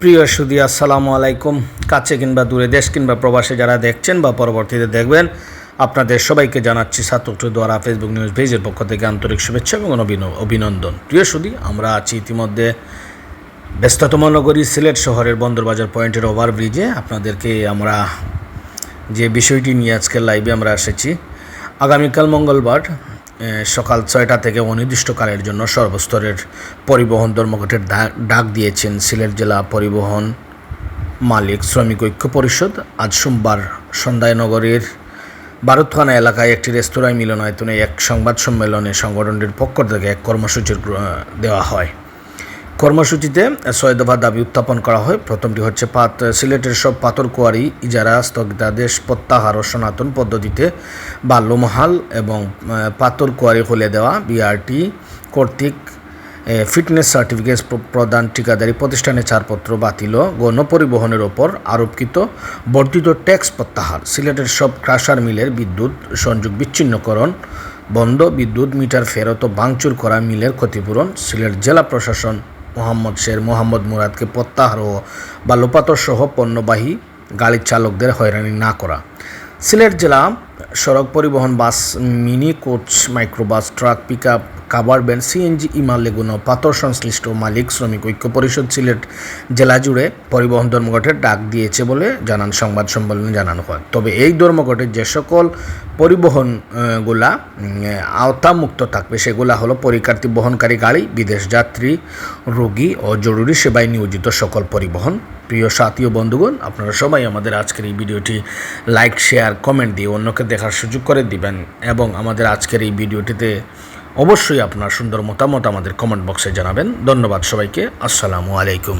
প্রিয় সুদী, আসসালামু আলাইকুম। কাছে কিংবা দূরে, দেশ কিংবা প্রবাসে যারা দেখছেন বা পরবর্তীতে দেখবেন, আপনাদের সবাইকে জানাচ্ছি সাতক্র দ্বারা ফেসবুক নিউজ পেজের পক্ষ থেকে আন্তরিক শুভেচ্ছা এবং অভিন- অভিনন্দন। প্রিয় সুদী, আমরা আছি ইতিমধ্যে ব্যস্ততম নগরী সিলেট শহরের বন্দরবাজার পয়েন্টের ওভারব্রিজে। আপনাদেরকে আমরা যে বিষয়টি নিয়ে আজকের লাইভে আমরা এসেছি, আগামীকাল মঙ্গলবার সকাল ছয়টা থেকে অনির্দিষ্টকালের জন্য সর্বস্তরের পরিবহন ধর্মঘটের ডাক দিয়েছেন সিলেট জেলা পরিবহন মালিক শ্রমিক ঐক্য পরিষদ। আজ সোমবার সন্ধ্যায় নগরীর বারুদখানা এলাকায় একটি রেস্তোরাঁয় মিলনায়তনে এক সংবাদ সম্মেলনে সংগঠনটির পক্ষ থেকে এক কর্মসূচির দেওয়া হয়। কর্মসূচিতে ছয় দফা দাবি উত্থাপন করা হয়। প্রথমটি হচ্ছে পাত সিলেটের সব পাথর কোয়ারি ইজারা স্থগিতাদেশ প্রত্যাহার ও সনাতন পদ্ধতিতে বাল্যমহাল এবং আহ, পাথর কোয়ারি খুলে দেওয়া বিআরটি কর্তৃক ফিটনেস সার্টিফিকেট প্র- প্রদান ঠিকাদারি প্রতিষ্ঠানে ছাড়পত্র বাতিল গণপরিবহনের ওপর আরোপকৃত বর্ধিত ট্যাক্স প্রত্যাহার। সিলেটের সব ক্রাশার মিলের বিদ্যুৎ সংযোগ বিচ্ছিন্নকরণ বন্ধ বিদ্যুৎ মিটার ফেরত ভাঙচুর করা মিলের ক্ষতিপূরণ সিলেট জেলা প্রশাসন মোহাম্মদ শের মোহাম্মদ মুরাদকে প্রত্যাহার বা বাল্যপাতর সহ পণ্যবাহী গাড়ির চালকদের হয়রানি না করা। সিলেট জেলা সড়ক পরিবহন bus mini coach microbus truck pickup cover van CNG ইমাল লেগুনা পাথর সংশ্লিষ্ট মালিক শ্রমিক ঐক্য পরিষদ সিলেট জেলা জুড়ে পরিবহন ধর্মঘটের ডাক দিয়েছে বলে জানান সংবাদ সম্মেলনে জানানো হয়। তবে এই ধর্মঘটে যে সকল পরিবহন আহ, গুলা আওতামুক্ত থাকবে সেগুলা হলো পরীক্ষার্থী বহনকারী গাড়ি বিদেশ যাত্রী রোগী ও জরুরি সেবায় নিয়োজিত সকল পরিবহন প্রিয় সাথী ও বন্ধুগণ, আপনারা সবাই আমাদের আজকের এই ভিডিওটি লাইক শেয়ার কমেন্ট দিয়ে অন্যকে দেখার সুযোগ করে দিবেন এবং আমাদের আজকের এই ভিডিওটিতে অবশ্যই আপনার সুন্দর মতামত আমাদের কমেন্ট বক্সে জানাবেন। ধন্যবাদ সবাইকে। আসসালামু আলাইকুম।